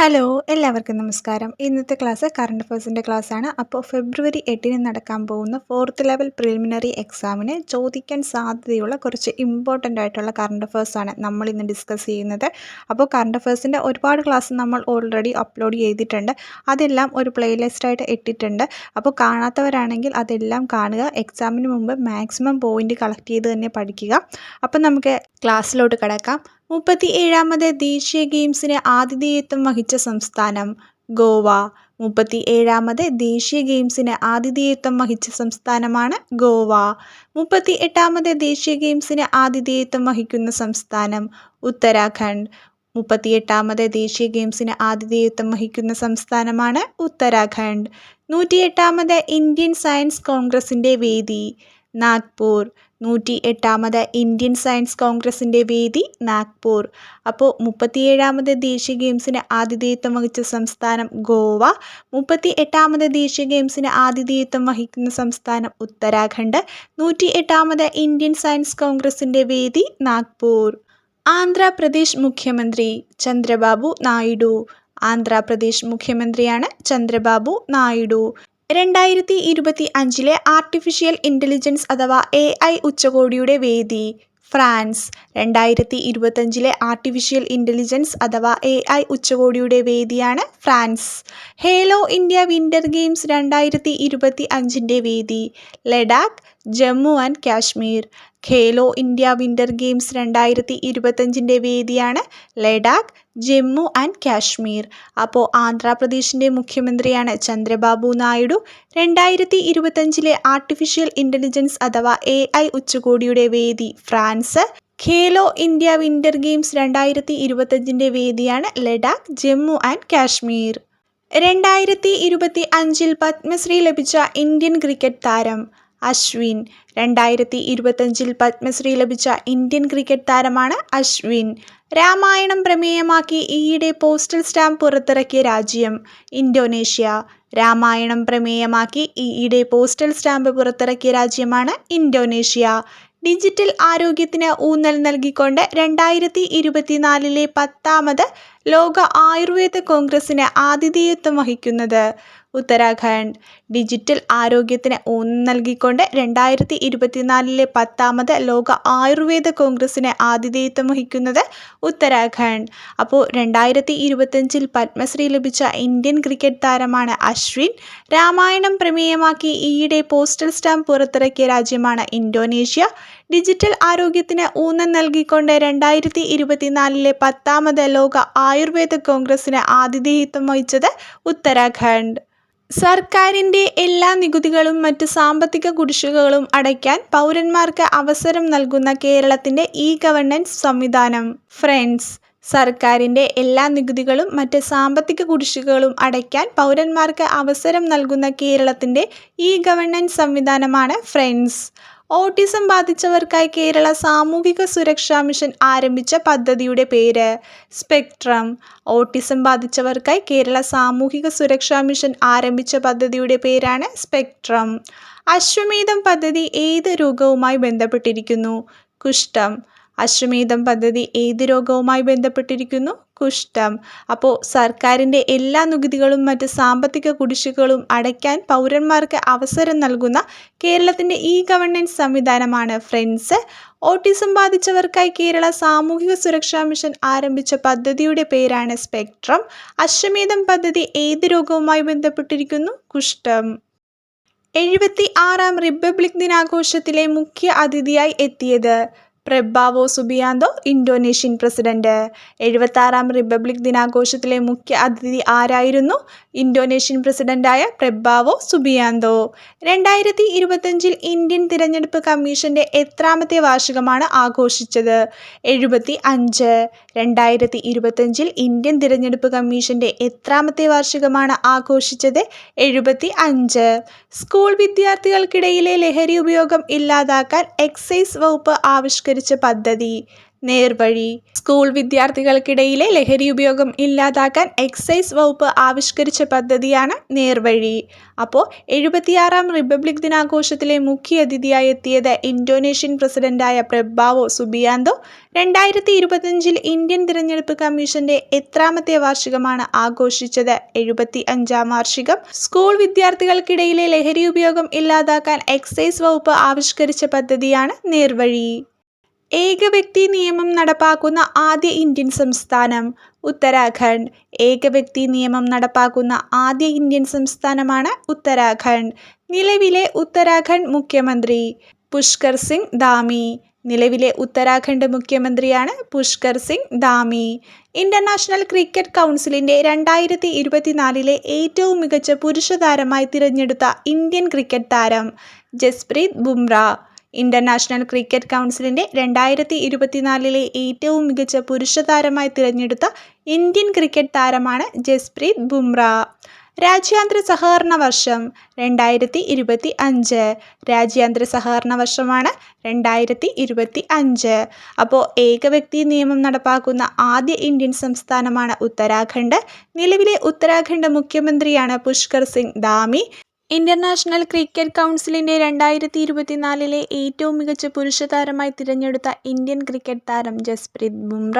Hello എല്ലാവർക്കും നമസ്കാരം. ഇന്നത്തെ ക്ലാസ് കറണ്ട് അഫയേഴ്സിന്റെ ആണ് അപ്പോൾ ഫെബ്രുവരി എട്ടിന് നടക്കാൻ പോകുന്ന ഫോർത്ത് ലെവൽ പ്രിലിമിനറി എക്സാമിന് ചോദിക്കാൻ സാധ്യതയുള്ള കുറച്ച് ഇമ്പോർട്ടന്റ് ആയിട്ടുള്ള കറണ്ട് അഫയേഴ്സാണ് നമ്മൾ ഇന്ന് ഡിസ്കസ് ചെയ്യുന്നത്. അപ്പോൾ കറണ്ട് അഫയേഴ്സിന്റെ ഒരുപാട് ക്ലാസ് നമ്മൾ ഓൾറെഡി അപ്ലോഡ് ചെയ്തിട്ടുണ്ട്. അതെല്ലാം ഒരു പ്ലേലിസ്റ്റായിട്ട് ഇട്ടിട്ടുണ്ട്. അപ്പോൾ കാണാത്തവരാണെങ്കിൽ അതെല്ലാം കാണുക. എക്സാമിന് മുമ്പ് മാക്സിമം പോയിന്റ് കളക്ട് ചെയ്ത് തന്നെ പഠിക്കുക. അപ്പോൾ നമുക്ക് ക്ലാസ്സിലോട്ട് കിടക്കാം. മുപ്പത്തി ഏഴാമത് ദേശീയ ഗെയിംസിന് ആതിഥേയത്വം വഹിച്ച സംസ്ഥാനം ഗോവ. മുപ്പത്തി ഏഴാമത് ദേശീയ ഗെയിംസിന് ആതിഥേയത്വം വഹിച്ച സംസ്ഥാനമാണ് ഗോവ. മുപ്പത്തി എട്ടാമത് ദേശീയ ഗെയിംസിന് ആതിഥേയത്വം വഹിക്കുന്ന സംസ്ഥാനം ഉത്തരാഖണ്ഡ്. മുപ്പത്തിയെട്ടാമത് ദേശീയ ഗെയിംസിന് ആതിഥേയത്വം വഹിക്കുന്ന സംസ്ഥാനമാണ് ഉത്തരാഖണ്ഡ്. നൂറ്റിയെട്ടാമത് ഇന്ത്യൻ സയൻസ് കോൺഗ്രസിന്റെ വേദി നാഗ്പൂർ. നൂറ്റി എട്ടാമത് ഇന്ത്യൻ സയൻസ് കോൺഗ്രസിന്റെ വേദി നാഗ്പൂർ. അപ്പോൾ മുപ്പത്തിയേഴാമത് ദേശീയ ഗെയിംസിന് ആതിഥേയത്വം വഹിച്ച സംസ്ഥാനം ഗോവ. മുപ്പത്തി എട്ടാമത് ദേശീയ ഗെയിംസിന് ആതിഥേയത്വം വഹിക്കുന്ന സംസ്ഥാനം ഉത്തരാഖണ്ഡ്. നൂറ്റി എട്ടാമത് ഇന്ത്യൻ സയൻസ് കോൺഗ്രസിന്റെ വേദി നാഗ്പൂർ. ആന്ധ്രാപ്രദേശ് മുഖ്യമന്ത്രി ചന്ദ്രബാബു നായിഡു. ആന്ധ്രാപ്രദേശ് മുഖ്യമന്ത്രിയാണ് ചന്ദ്രബാബു നായിഡു. രണ്ടായിരത്തി ഇരുപത്തി അഞ്ചിലെ ആർട്ടിഫിഷ്യൽ ഇന്റലിജൻസ് അഥവാ എ ഐ ഉച്ചകോടിയുടെ വേദി ഫ്രാൻസ്. രണ്ടായിരത്തി ഇരുപത്തഞ്ചിലെ ആർട്ടിഫിഷ്യൽ ഇന്റലിജൻസ് അഥവാ എ ഐ ഉച്ചകോടിയുടെ വേദിയാണ് France. Khelo India winter games രണ്ടായിരത്തി ഇരുപത്തി അഞ്ചിന്റെ വേദി Ladakh Jammu and Kashmir. Khelo India winter games രണ്ടായിരത്തി ഇരുപത്തഞ്ചിന്റെ വേദിയാണ് ലഡാക്ക് ജമ്മു ആൻഡ് കാശ്മീർ. അപ്പോൾ ആന്ധ്രാപ്രദേശിന്റെ മുഖ്യമന്ത്രിയാണ് ചന്ദ്രബാബു നായിഡു. രണ്ടായിരത്തി ഇരുപത്തഞ്ചിലെ ആർട്ടിഫിഷ്യൽ ഇന്റലിജൻസ് അഥവാ എ ഐ ഉച്ചകോടിയുടെ വേദി France. Khelo India winter games രണ്ടായിരത്തി ഇരുപത്തഞ്ചിന്റെ വേദിയാണ് ലഡാക്ക് ജമ്മു ആൻഡ് കാശ്മീർ. രണ്ടായിരത്തി ഇരുപത്തി അഞ്ചിൽ പത്മശ്രീ ലഭിച്ച ഇന്ത്യൻ ക്രിക്കറ്റ് താരം അശ്വിൻ. രണ്ടായിരത്തി ഇരുപത്തഞ്ചിൽ പത്മശ്രീ ലഭിച്ച ഇന്ത്യൻ ക്രിക്കറ്റ് താരമാണ് അശ്വിൻ. രാമായണം പ്രമേയമാക്കി ഈയിടെ പോസ്റ്റൽ സ്റ്റാമ്പ് പുറത്തിറക്കിയ രാജ്യം ഇന്തോനേഷ്യ. രാമായണം പ്രമേയമാക്കി ഈയിടെ പോസ്റ്റൽ സ്റ്റാമ്പ് പുറത്തിറക്കിയ രാജ്യമാണ് ഇന്തോനേഷ്യ. ഡിജിറ്റൽ ആരോഗ്യത്തിന് ഊന്നൽ നൽകിക്കൊണ്ട് രണ്ടായിരത്തി ഇരുപത്തിനാലിലെ പത്താമത് ലോക ആയുർവേദ കോൺഗ്രസിന് ആതിഥേയത്വം വഹിക്കുന്നത്. ഉത്തരാഖണ്ഡ്. ഡിജിറ്റൽ ആരോഗ്യത്തിന് ഊന്നൽ നൽകിക്കൊണ്ട് രണ്ടായിരത്തി ഇരുപത്തിനാലിലെ പത്താമത് ലോക ആയുർവേദ കോൺഗ്രസിന് ആതിഥേയത്വം വഹിക്കുന്നത് ഉത്തരാഖണ്ഡ്. അപ്പോൾ രണ്ടായിരത്തി ഇരുപത്തഞ്ചിൽ പത്മശ്രീ ലഭിച്ച ഇന്ത്യൻ ക്രിക്കറ്റ് താരമാണ് അശ്വിൻ. രാമായണം പ്രമേയമാക്കി ഈയിടെ പോസ്റ്റൽ സ്റ്റാമ്പ് പുറത്തിറക്കിയ രാജ്യമാണ് ഇന്തോനേഷ്യ. ഡിജിറ്റൽ ആരോഗ്യത്തിന് ഊന്നൽ നൽകിക്കൊണ്ട് രണ്ടായിരത്തി ഇരുപത്തിനാലിലെ പത്താമത് ലോക ആയുർവേദ കോൺഗ്രസിന് ആതിഥേയത്വം വഹിച്ചത് ഉത്തരാഖണ്ഡ്. സർക്കാരിന്റെ എല്ലാ നികുതികളും മറ്റ് സാമ്പത്തിക കുടിശ്ശികകളും അടയ്ക്കാൻ പൗരന്മാർക്ക് അവസരം നൽകുന്ന കേരളത്തിന്റെ ഇ ഗവർണൻസ് സംവിധാനം. ഫ്രണ്ട്സ് സർക്കാരിന്റെ എല്ലാ നികുതികളും മറ്റ് സാമ്പത്തിക കുടിശ്ശികകളും അടയ്ക്കാൻ പൗരന്മാർക്ക് അവസരം നൽകുന്ന കേരളത്തിന്റെ ഇ ഗവർണൻസ് സംവിധാനമാണ് ഫ്രണ്ട്സ് ഓട്ടിസം ബാധിച്ചവർക്കായി കേരള സാമൂഹിക സുരക്ഷാ മിഷൻ ആരംഭിച്ച പദ്ധതിയുടെ പേര് സ്പെക്ട്രം. ഓട്ടിസം ബാധിച്ചവർക്കായി കേരള സാമൂഹിക സുരക്ഷാ മിഷൻ ആരംഭിച്ച പദ്ധതിയുടെ പേരാണ് സ്പെക്ട്രം. അശ്വമേധം പദ്ധതി ഏത് രോഗവുമായി ബന്ധപ്പെട്ടിരിക്കുന്നു? കുഷ്ഠം. അശ്വമേധം പദ്ധതി ഏത് രോഗവുമായി ബന്ധപ്പെട്ടിരിക്കുന്നു? കുഷ്ഠം. അപ്പോൾ സർക്കാരിന്റെ എല്ലാ നികുതികളും മറ്റ് സാമ്പത്തിക കുടിശ്ശികകളും അടയ്ക്കാൻ പൗരന്മാർക്ക് അവസരം നൽകുന്ന കേരളത്തിന്റെ ഇ ഗവർണൻസ് സംവിധാനമാണ് ഫ്രണ്ട്സ്. ഓട്ടിസം ബാധിച്ചവർക്കായി കേരള സാമൂഹിക സുരക്ഷാ മിഷൻ ആരംഭിച്ച പദ്ധതിയുടെ പേരാണ് സ്പെക്ട്രം. അശ്വമേധം പദ്ധതി ഏത് രോഗവുമായി ബന്ധപ്പെട്ടിരിക്കുന്നു? കുഷ്ഠം. എഴുപത്തി ആറാം റിപ്പബ്ലിക് ദിനാഘോഷത്തിലെ മുഖ്യ അതിഥിയായി എത്തിയത് പ്രബാവോ സുബിയാന്തോ ഇന്തോനേഷ്യൻ പ്രസിഡന്റ്. എഴുപത്താറാം റിപ്പബ്ലിക് ദിനാഘോഷത്തിലെ മുഖ്യ അതിഥി ആരായിരുന്നു? ഇന്തോനേഷ്യൻ പ്രസിഡന്റായ പ്രബാവോ സുബിയാന്തോ. രണ്ടായിരത്തി ഇരുപത്തഞ്ചിൽ ഇന്ത്യൻ തിരഞ്ഞെടുപ്പ് കമ്മീഷന്റെ എത്രാമത്തെ വാർഷികമാണ് ആഘോഷിച്ചത്? എഴുപത്തി അഞ്ച് രണ്ടായിരത്തി ഇരുപത്തഞ്ചിൽ ഇന്ത്യൻ തിരഞ്ഞെടുപ്പ് കമ്മീഷന്റെ എത്രാമത്തെ വാർഷികമാണ് ആഘോഷിച്ചത്? എഴുപത്തി അഞ്ച് സ്കൂൾ വിദ്യാർത്ഥികൾക്കിടയിലെ ലഹരി ഉപയോഗം ഇല്ലാതാക്കാൻ എക്സൈസ് വകുപ്പ് ആവിഷ്കരിച്ച പദ്ധതി നേർവഴി സ്കൂൾ വിദ്യാർത്ഥികൾക്കിടയിലെ ലഹരി ഉപയോഗം ഇല്ലാതാക്കാൻ എക്സൈസ് വകുപ്പ് ആവിഷ്കരിച്ച പദ്ധതിയാണ് നേർവഴി. അപ്പോൾ എഴുപത്തിയാറാം റിപ്പബ്ലിക് ദിനാഘോഷത്തിലെ മുഖ്യ അതിഥിയായി എത്തിയത് ഇന്തോനേഷ്യൻ പ്രസിഡന്റായ പ്രബാവോ സുബിയാന്തോ. രണ്ടായിരത്തി ഇരുപത്തിയഞ്ചിൽ ഇന്ത്യൻ തിരഞ്ഞെടുപ്പ് കമ്മീഷന്റെ എത്രാമത്തെ വാർഷികമാണ് ആഘോഷിച്ചത്. എഴുപത്തി അഞ്ചാം വാർഷികം. സ്കൂൾ വിദ്യാർത്ഥികൾക്കിടയിലെ ലഹരി ഉപയോഗം ഇല്ലാതാക്കാൻ എക്സൈസ് വകുപ്പ് ആവിഷ്കരിച്ച പദ്ധതിയാണ് നേർവഴി. ഏകവ്യക്തി നിയമം നടപ്പാക്കുന്ന ആദ്യ ഇന്ത്യൻ സംസ്ഥാനം ഉത്തരാഖണ്ഡ്. ഏകവ്യക്തി നിയമം നടപ്പാക്കുന്ന ആദ്യ ഇന്ത്യൻ സംസ്ഥാനമാണ് ഉത്തരാഖണ്ഡ്. നിലവിലെ ഉത്തരാഖണ്ഡ് മുഖ്യമന്ത്രി പുഷ്കർ സിംഗ് ധാമി. നിലവിലെ ഉത്തരാഖണ്ഡ് മുഖ്യമന്ത്രിയാണ് പുഷ്കർ സിംഗ് ധാമി. ഇന്റർനാഷണൽ ക്രിക്കറ്റ് കൗൺസിലിന്റെ രണ്ടായിരത്തി ഇരുപത്തിനാലിലെ ഏറ്റവും മികച്ച പുരുഷ താരമായി തിരഞ്ഞെടുത്ത ഇന്ത്യൻ ക്രിക്കറ്റ് താരം ജസ്പ്രീത് ബുംറ. ഇന്റർനാഷണൽ ക്രിക്കറ്റ് കൗൺസിലിന്റെ രണ്ടായിരത്തി ഇരുപത്തിനാലിലെ ഏറ്റവും മികച്ച പുരുഷ താരമായി തിരഞ്ഞെടുത്ത ഇന്ത്യൻ ക്രിക്കറ്റ് താരമാണ് ജസ്പ്രീത് ബുംറ. രാജ്യാന്തര സഹകരണ വർഷം രണ്ടായിരത്തി ഇരുപത്തി അഞ്ച് രാജ്യാന്തര സഹകരണ വർഷമാണ് രണ്ടായിരത്തി ഇരുപത്തി അഞ്ച് അപ്പോൾ ഏകവ്യക്തി നിയമം നടപ്പാക്കുന്ന ആദ്യ ഇന്ത്യൻ സംസ്ഥാനമാണ് ഉത്തരാഖണ്ഡ്. നിലവിലെ ഉത്തരാഖണ്ഡ് മുഖ്യമന്ത്രിയാണ് പുഷ്കർ സിംഗ് ധാമി. ഇന്റർനാഷണൽ ക്രിക്കറ്റ് കൗൺസിലിന്റെ രണ്ടായിരത്തി ഇരുപത്തിനാലിലെ ഏറ്റവും മികച്ച പുരുഷ താരമായി തിരഞ്ഞെടുത്ത ഇന്ത്യൻ ക്രിക്കറ്റ് താരം ജസ്പ്രീത് ബുംറ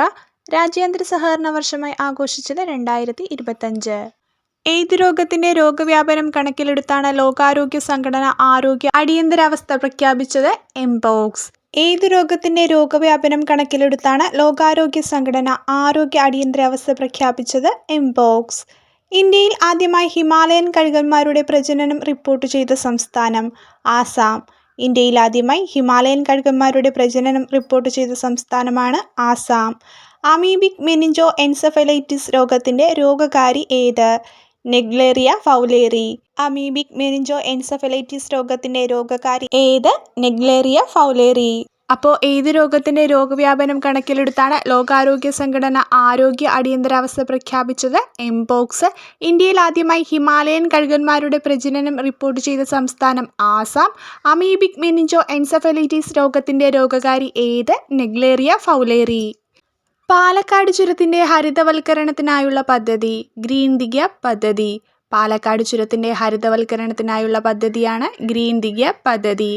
രാജ്യാന്തര സഹകരണ വർഷമായി ആഘോഷിച്ചത് രണ്ടായിരത്തി ഇരുപത്തഞ്ച് എയ്ത് രോഗത്തിന്റെ രോഗവ്യാപനം കണക്കിലെടുത്താണ് ലോകാരോഗ്യ സംഘടന ആരോഗ്യ അടിയന്തരാവസ്ഥ പ്രഖ്യാപിച്ചത്? എംപോക്സ് ഏത് രോഗത്തിന്റെ രോഗവ്യാപനം കണക്കിലെടുത്താണ് ലോകാരോഗ്യ സംഘടന ആരോഗ്യ അടിയന്തരാവസ്ഥ പ്രഖ്യാപിച്ചത്? എംപോക്സ് ഇന്ത്യയിൽ ആദ്യമായി ഹിമാലയൻ കഴുകന്മാരുടെ പ്രജനനം റിപ്പോർട്ട് ചെയ്ത സംസ്ഥാനം ആസാം. ഇന്ത്യയിൽ ആദ്യമായി ഹിമാലയൻ കഴുകന്മാരുടെ പ്രജനനം റിപ്പോർട്ട് ചെയ്ത സംസ്ഥാനമാണ് ആസാം. അമീബിക് മെനിഞ്ചോ എൻസെഫലൈറ്റിസ് രോഗത്തിന്റെ രോഗകാരി ഏത്? Naegleria fowleri. Amoebic meningoencephalitis രോഗത്തിന്റെ രോഗകാരി ഏത്? Naegleria fowleri. അപ്പോൾ ഏത് രോഗത്തിന്റെ രോഗവ്യാപനം കണക്കിലെടുത്താണ് ലോകാരോഗ്യ സംഘടന ആരോഗ്യ അടിയന്തരാവസ്ഥ പ്രഖ്യാപിച്ചത്? എംപോക്സ് ഇന്ത്യയിൽ ആദ്യമായി ഹിമാലയൻ കഴുകന്മാരുടെ പ്രജനനം റിപ്പോർട്ട് ചെയ്ത സംസ്ഥാനം ആസാം. അമീബിക് മെനിഞ്ചോ എൻസഫലൈറ്റിസ് രോഗത്തിന്റെ രോഗകാരി ഏത്? നെഗ്ലേറിയ ഫൗലേറി പാലക്കാട് ചുരത്തിന്റെ ഹരിതവൽക്കരണത്തിനായുള്ള പദ്ധതി. ഗ്രീൻ ദിഗ പദ്ധതി. പാലക്കാട് ചുരത്തിന്റെ ഹരിതവൽക്കരണത്തിനായുള്ള പദ്ധതിയാണ് ഗ്രീൻ ദിഗ പദ്ധതി.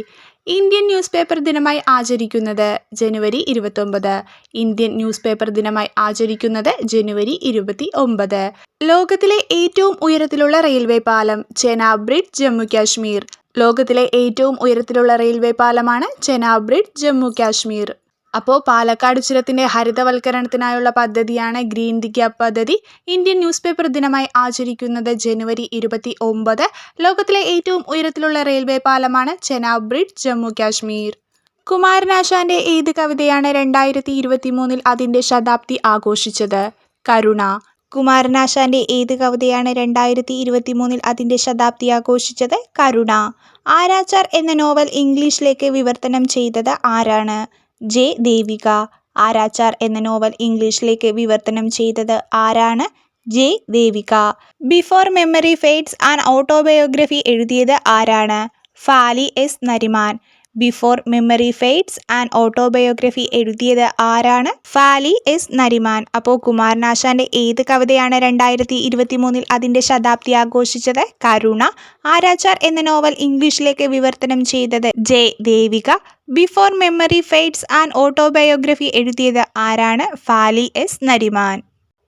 ഇന്ത്യൻ ന്യൂസ് പേപ്പർ ദിനമായി ആചരിക്കുന്നത് ജനുവരി ഇരുപത്തൊമ്പത്. ഇന്ത്യൻ ന്യൂസ് പേപ്പർ ദിനമായി ആചരിക്കുന്നത് ജനുവരി ഇരുപത്തി ഒമ്പത് ലോകത്തിലെ ഏറ്റവും ഉയരത്തിലുള്ള റെയിൽവേ പാലം ചെനാബ് ബ്രിഡ്ജ് ജമ്മു കാശ്മീർ. ലോകത്തിലെ ഏറ്റവും ഉയരത്തിലുള്ള റെയിൽവേ പാലമാണ് ചെനാബ് ബ്രിഡ്ജ് ജമ്മു കാശ്മീർ. അപ്പോൾ പാലക്കാട് ചുരത്തിന്റെ ഹരിതവൽക്കരണത്തിനായുള്ള പദ്ധതിയാണ് ഗ്രീൻ ദിഗ്യ പദ്ധതി. ഇന്ത്യൻ ന്യൂസ് പേപ്പർ ദിനമായി ആചരിക്കുന്നത് ജനുവരി ഇരുപത്തി ഒമ്പത് ലോകത്തിലെ ഏറ്റവും ഉയരത്തിലുള്ള റെയിൽവേ പാലമാണ് ചെനാബ് ബ്രിഡ്ജ് ജമ്മു കാശ്മീർ. കുമാരനാശാന്റെ ഏത് കവിതയാണ് രണ്ടായിരത്തി ഇരുപത്തി മൂന്നിൽ അതിന്റെ ശതാബ്ദി ആഘോഷിച്ചത്? കരുണ. കുമാരനാശാന്റെ ഏത് കവിതയാണ് രണ്ടായിരത്തി ഇരുപത്തി മൂന്നിൽ അതിന്റെ ശതാബ്ദി ആഘോഷിച്ചത്? കരുണ. ആരാച്ചാർ എന്ന നോവൽ ഇംഗ്ലീഷിലേക്ക് വിവർത്തനം ചെയ്തത് ആരാണ്? ജെ. ദേവിക. ആരാച്ചാർ എന്ന നോവൽ ഇംഗ്ലീഷിലേക്ക് വിവർത്തനം ചെയ്തത് ആരാണ്? J. Devika. Before memory fades and autobiography എഴുതിയത് ആരാണ്? Fali S. Nariman. Before memory fades and autobiography എഴുതിയത് ആരാണ്? ഫാലി എസ് നരിമാൻ. അപ്പോൾ കുമാരനാശാന്റെ ഏത് കവിതയാണ് രണ്ടായിരത്തി ഇരുപത്തി മൂന്നിൽ അതിന്റെ ശതാബ്ദി ആഘോഷിച്ചത്? കരുണ. ആരാച്ചാർ എന്ന നോവൽ ഇംഗ്ലീഷിലേക്ക് വിവർത്തനം ചെയ്തത് J. Devika. Before memory fades and autobiography എഴുതിയത് ആരാണ്? ഫാലി എസ് നരിമാൻ.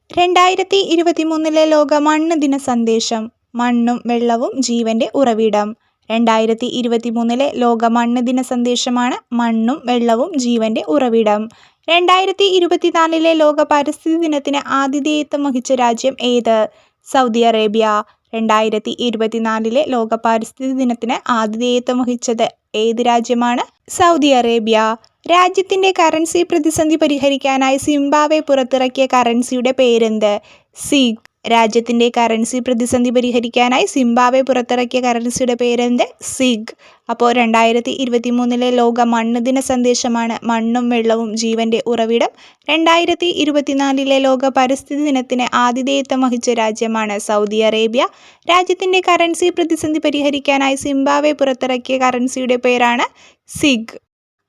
രണ്ടായിരത്തി ഇരുപത്തി മൂന്നിലെ ലോക മണ്ണ് ദിന സന്ദേശം മണ്ണും വെള്ളവും ജീവന്റെ ഉറവിടം. രണ്ടായിരത്തി ഇരുപത്തി മൂന്നിലെ ലോക മണ്ണ് ദിന സന്ദേശമാണ് മണ്ണും വെള്ളവും ജീവന്റെ ഉറവിടം. രണ്ടായിരത്തി ഇരുപത്തിനാലിലെ ലോക പരിസ്ഥിതി ദിനത്തിന് ആതിഥേയത്വം വഹിച്ച രാജ്യം ഏത്? Saudi Arabia. രണ്ടായിരത്തി ഇരുപത്തിനാലിലെ ലോക പരിസ്ഥിതി ദിനത്തിന് ആതിഥേയത്വം വഹിച്ചത് ഏത് രാജ്യമാണ്? Saudi Arabia. രാജ്യത്തിന്റെ കറൻസി പ്രതിസന്ധി പരിഹരിക്കാനായി സിംബാവെ പുറത്തിറക്കിയ കറൻസിയുടെ പേരെന്ത്? സിഗ് രാജ്യത്തിന്റെ കറൻസി പ്രതിസന്ധി പരിഹരിക്കാനായി സിംബാബ്വെ പുറത്തിറക്കിയ കറൻസിയുടെ പേരെന്ത്? സിഗ്. അപ്പോൾ രണ്ടായിരത്തി ഇരുപത്തി മൂന്നിലെ ലോക മണ്ണ് ദിന സന്ദേശമാണ് മണ്ണും വെള്ളവും ജീവന്റെ ഉറവിടം. രണ്ടായിരത്തി ഇരുപത്തിനാലിലെ ലോക പരിസ്ഥിതി ദിനത്തിന് ആതിഥേയത്വം വഹിച്ച രാജ്യമാണ് സൗദി അറേബ്യ. രാജ്യത്തിന്റെ കറൻസി പ്രതിസന്ധി പരിഹരിക്കാനായി സിംബാബ്വെ പുറത്തിറക്കിയ കറൻസിയുടെ പേരാണ് സിഗ്.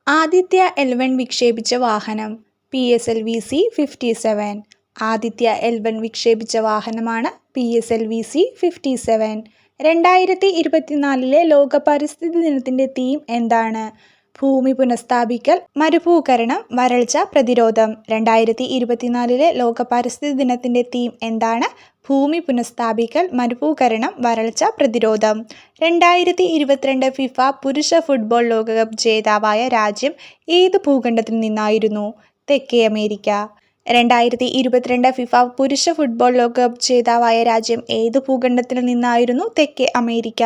ആദിത്യ എലവൻ വിക്ഷേപിച്ച വാഹനം. P S L V C fifty seven Aditya L one വിക്ഷേപിച്ച വാഹനമാണ് P S L V C fifty seven രണ്ടായിരത്തി ഇരുപത്തിനാലിലെ ലോക പരിസ്ഥിതി ദിനത്തിന്റെ തീം എന്താണ്? ഭൂമി പുനഃസ്ഥാപിക്കൽ മരുഭൂകരണം വരൾച്ച പ്രതിരോധം. രണ്ടായിരത്തി ഇരുപത്തിനാലിലെ ലോക പരിസ്ഥിതി ദിനത്തിന്റെ തീം എന്താണ്? ഭൂമി പുനഃസ്ഥാപിക്കൽ മരുഭൂകരണം വരൾച്ച പ്രതിരോധം. രണ്ടായിരത്തി ഇരുപത്തിരണ്ട് ഫിഫ പുരുഷ ഫുട്ബോൾ ലോകകപ്പ് ജേതാവായ രാജ്യം ഏത് ഭൂഖണ്ഡത്തിൽ നിന്നായിരുന്നു? തെക്കേ അമേരിക്ക. രണ്ടായിരത്തി ഇരുപത്തിരണ്ട് ഫിഫ പുരുഷ ഫുട്ബോൾ ലോകകപ്പ് ജേതാവായ രാജ്യം ഏത് ഭൂഖണ്ഡത്തിൽ നിന്നായിരുന്നു തെക്കേ അമേരിക്ക?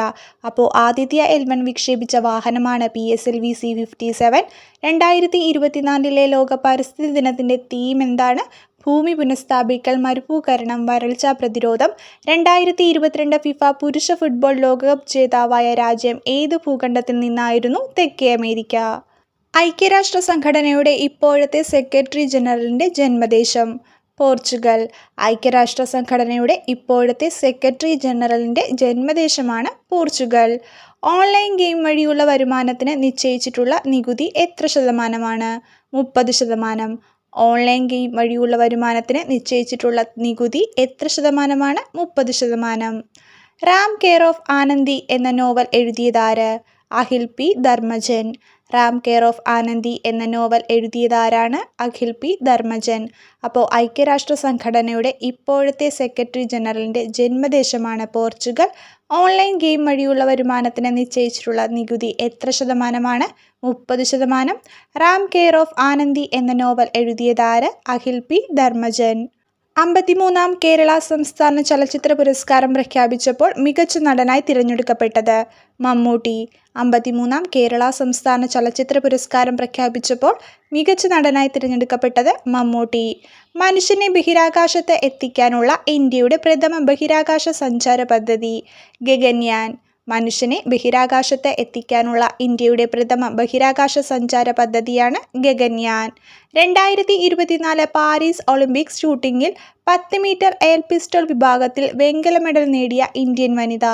അപ്പോൾ ആദിത്യ എൽമൻ വിക്ഷേപിച്ച വാഹനമാണ് P S L V C fifty seven രണ്ടായിരത്തി ഇരുപത്തിനാലിലെ ലോക പരിസ്ഥിതി ദിനത്തിന്റെ തീം എന്താണ്? ഭൂമി പുനഃസ്ഥാപിക്കൽ മരുഭൂകരണം വരൾച്ച പ്രതിരോധം. രണ്ടായിരത്തി ഇരുപത്തിരണ്ട് ഫിഫ പുരുഷ ഫുട്ബോൾ ലോകകപ്പ് ജേതാവായ രാജ്യം ഏത് ഭൂഖണ്ഡത്തിൽ നിന്നായിരുന്നു തെക്കേ അമേരിക്ക? ഐക്യരാഷ്ട്ര സംഘടനയുടെ ഇപ്പോഴത്തെ സെക്രട്ടറി ജനറലിന്റെ ജന്മദേശം പോർച്ചുഗൽ. ഐക്യരാഷ്ട്ര സംഘടനയുടെ ഇപ്പോഴത്തെ സെക്രട്ടറി ജനറലിന്റെ ജന്മദേശമാണ് പോർച്ചുഗൽ. ഓൺലൈൻ ഗെയിം വഴിയുള്ള വരുമാനത്തിന് നിശ്ചയിച്ചിട്ടുള്ള നികുതി എത്ര ശതമാനമാണ്? മുപ്പത് ശതമാനം. ഓൺലൈൻ ഗെയിം വഴിയുള്ള വരുമാനത്തിന് നിശ്ചയിച്ചിട്ടുള്ള നികുതി എത്ര ശതമാനമാണ്? മുപ്പത് ശതമാനം. റാം കെയർ ഓഫ് ആനന്ദി എന്ന novel എഴുതിയതാര് Akhil P. Dharmajan. Ram care of Anandi എന്ന നോവൽ എഴുതിയതാരാണ് അഖിൽ പി ധർമ്മജൻ. അപ്പോൾ ഐക്യരാഷ്ട്ര സംഘടനയുടെ ഇപ്പോഴത്തെ സെക്രട്ടറി ജനറലിന്റെ ജന്മദേശമാണ് പോർച്ചുഗൽ. ഓൺലൈൻ ഗെയിം വഴിയുള്ള വരുമാനത്തിന് നിശ്ചയിച്ചിട്ടുള്ള നികുതി എത്ര ശതമാനമാണ്? മുപ്പത് ശതമാനം. റാം കെയർ ഓഫ് ആനന്ദി എന്ന നോവൽ എഴുതിയതാര്? അഖിൽ പി ധർമ്മജൻ. അമ്പത്തിമൂന്നാം കേരള സംസ്ഥാന ചലച്ചിത്ര പുരസ്കാരം പ്രഖ്യാപിച്ചപ്പോൾ മികച്ച നടനായി തിരഞ്ഞെടുക്കപ്പെട്ടത് മമ്മൂട്ടി. അമ്പത്തിമൂന്നാം കേരള സംസ്ഥാന ചലച്ചിത്ര പുരസ്കാരം പ്രഖ്യാപിച്ചപ്പോൾ മികച്ച നടനായി തിരഞ്ഞെടുക്കപ്പെട്ടത് മമ്മൂട്ടി. മനുഷ്യനെ ബഹിരാകാശത്ത് എത്തിക്കാനുള്ള ഇന്ത്യയുടെ പ്രഥമ ബഹിരാകാശ സഞ്ചാര പദ്ധതി ഗഗൻയാൻ. മനുഷ്യനെ ബഹിരാകാശത്ത് എത്തിക്കാനുള്ള ഇന്ത്യയുടെ പ്രഥമ ബഹിരാകാശ സഞ്ചാര പദ്ധതിയാണ് ഗഗൻയാൻ. രണ്ടായിരത്തി ഇരുപത്തിനാല് പാരീസ് ഒളിമ്പിക്സ് ഷൂട്ടിങ്ങിൽ പത്ത് മീറ്റർ എയർ പിസ്റ്റൾ വിഭാഗത്തിൽ വെങ്കല മെഡൽ നേടിയ ഇന്ത്യൻ വനിത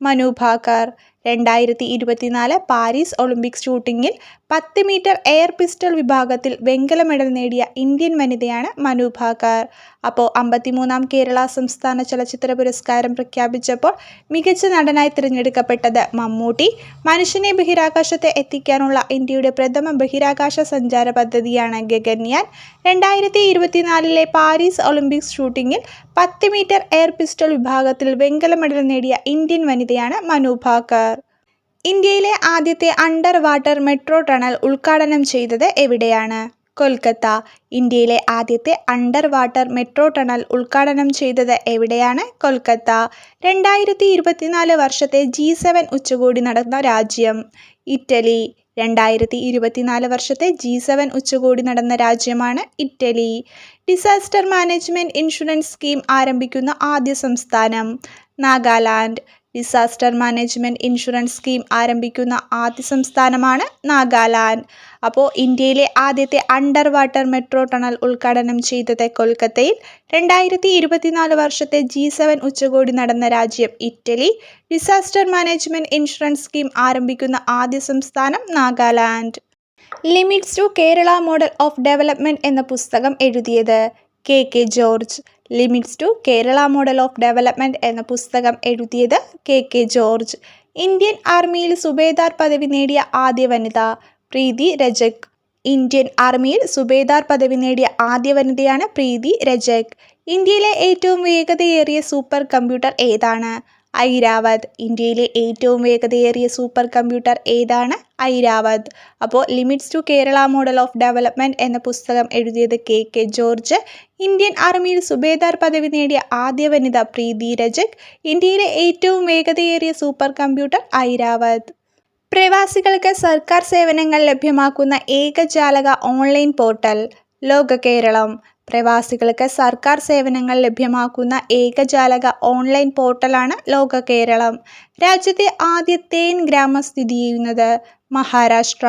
മനു ഭാക്കർ. രണ്ടായിരത്തി ഇരുപത്തിനാല് പാരീസ് ഒളിമ്പിക്സ് ഷൂട്ടിങ്ങിൽ പത്ത് മീറ്റർ എയർ പിസ്റ്റൾ വിഭാഗത്തിൽ വെങ്കല മെഡൽ നേടിയ ഇന്ത്യൻ വനിതയാണ് മനു ഭാക്കർ അപ്പോൾ അമ്പത്തിമൂന്നാം കേരള സംസ്ഥാന ചലച്ചിത്ര പുരസ്കാരം പ്രഖ്യാപിച്ചപ്പോൾ മികച്ച നടനായി തിരഞ്ഞെടുക്കപ്പെട്ടത് മമ്മൂട്ടി. മനുഷ്യനെ ബഹിരാകാശത്തെ എത്തിക്കാനുള്ള ഇന്ത്യയുടെ പ്രഥമ ബഹിരാകാശ സഞ്ചാര പദ്ധതിയാണ് ഗഗൻയാൻ. രണ്ടായിരത്തി ഇരുപത്തിനാലിലെ പാരീസ് ഒളിമ്പിക്സ് ഷൂട്ടിങ്ങിൽ പത്ത് മീറ്റർ എയർ പിസ്റ്റൾ വിഭാഗത്തിൽ വെങ്കല മെഡൽ നേടിയ ഇന്ത്യൻ വനിതയാണ് മനു ഭാക്കർ ഇന്ത്യയിലെ ആദ്യത്തെ അണ്ടർ വാട്ടർ മെട്രോ ടണൽ ഉദ്ഘാടനം ചെയ്തത് എവിടെയാണ്? കൊൽക്കത്ത. ഇന്ത്യയിലെ ആദ്യത്തെ അണ്ടർ വാട്ടർ മെട്രോ ടണൽ ഉദ്ഘാടനം ചെയ്തത് എവിടെയാണ്? കൊൽക്കത്ത. രണ്ടായിരത്തി ഇരുപത്തിനാല് വർഷത്തെ ജി സെവൻ ഉച്ചകോടി നടന്ന രാജ്യം. ഇറ്റലി. രണ്ടായിരത്തി ഇരുപത്തിനാല് വർഷത്തെ ജി സെവൻ ഉച്ചകോടി നടന്ന രാജ്യമാണ് Italy. Disaster management insurance scheme ആരംഭിക്കുന്ന ആദ്യ സംസ്ഥാനം. Nagaland. Disaster management insurance scheme ആരംഭിക്കുന്ന ആദ്യ സംസ്ഥാനമാണ് നാഗാലാൻഡ്. അപ്പോൾ ഇന്ത്യയിലെ ആദ്യത്തെ അണ്ടർ വാട്ടർ മെട്രോ ടണൽ ഉദ്ഘാടനം ചെയ്തത് കൊൽക്കത്തയിൽ. രണ്ടായിരത്തി ഇരുപത്തിനാല് വർഷത്തെ ജി സെവൻ ഉച്ചകോടി നടന്ന രാജ്യം Italy. Disaster management insurance scheme ആരംഭിക്കുന്ന ആദ്യ സംസ്ഥാനം Nagaland. Limits to Kerala model of development എന്ന പുസ്തകം എഴുതിയത് K K George. Limits to Kerala model of development എന്ന പുസ്തകം എഴുതിയത് കെ കെ ജോർജ്. ഇന്ത്യൻ ആർമിയിൽ സുബേദാർ പദവി നേടിയ ആദ്യ വനിത പ്രീതി രജക്. ഇന്ത്യൻ ആർമിയിൽ സുബേദാർ പദവി നേടിയ ആദ്യ വനിതയാണ് പ്രീതി രജക്. ഇന്ത്യയിലെ ഏറ്റവും വേഗതയേറിയ സൂപ്പർ കമ്പ്യൂട്ടർ ഏതാണ്? ഐരാവത്. ഇന്ത്യയിലെ ഏറ്റവും വേഗതയേറിയ സൂപ്പർ കമ്പ്യൂട്ടർ ഏതാണ്? ഐരാവത്. അപ്പോൾ limits to Kerala model of development എന്ന പുസ്തകം എഴുതിയത് കെ കെ ജോർജ്. ഇന്ത്യൻ ആർമിയിൽ സുബേദാർ പദവി നേടിയ ആദ്യ വനിത പ്രീതി രജക്. ഇന്ത്യയിലെ ഏറ്റവും വേഗതയേറിയ സൂപ്പർ കമ്പ്യൂട്ടർ ഐരാവത്. പ്രവാസികൾക്ക് സർക്കാർ സേവനങ്ങൾ ലഭ്യമാക്കുന്ന ഏകജാലക ഓൺലൈൻ പോർട്ടൽ ലോക കേരളം. പ്രവാസികൾക്ക് സർക്കാർ സേവനങ്ങൾ ലഭ്യമാക്കുന്ന ഏകജാലക ഓൺലൈൻ പോർട്ടലാണ് ലോക കേരളം. രാജ്യത്തെ ആദ്യ ഗ്രാമം സ്ഥിതി ചെയ്യുന്നത് മഹാരാഷ്ട്ര.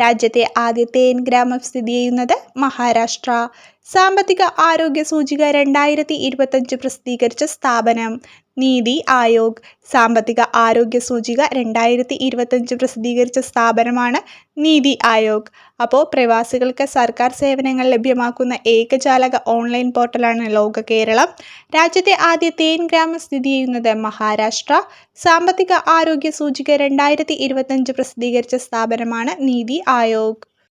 രാജ്യത്തെ ആദ്യ തേൻ ഗ്രാമം സ്ഥിതി ചെയ്യുന്നത് മഹാരാഷ്ട്ര. സാമ്പത്തിക ആരോഗ്യ സൂചിക രണ്ടായിരത്തി ഇരുപത്തഞ്ച് പ്രസിദ്ധീകരിച്ച സ്ഥാപനം. നീതി ആയോഗ്. സാമ്പത്തിക ആരോഗ്യ സൂചിക രണ്ടായിരത്തി ഇരുപത്തഞ്ച് പ്രസിദ്ധീകരിച്ച സ്ഥാപനമാണ് നീതി ആയോഗ്. അപ്പോൾ പ്രവാസികൾക്ക് സർക്കാർ സേവനങ്ങൾ ലഭ്യമാക്കുന്ന ഏകജാലക ഓൺലൈൻ പോർട്ടലാണ് ലോക കേരളം. രാജ്യത്തെ ആദ്യ തേൻ ഗ്രാമം സ്ഥിതി ചെയ്യുന്നത് മഹാരാഷ്ട്ര. സാമ്പത്തിക ആരോഗ്യ സൂചിക രണ്ടായിരത്തി ഇരുപത്തഞ്ച് പ്രസിദ്ധീകരിച്ച സ്ഥാപനമാണ് നീതി ആയോഗ്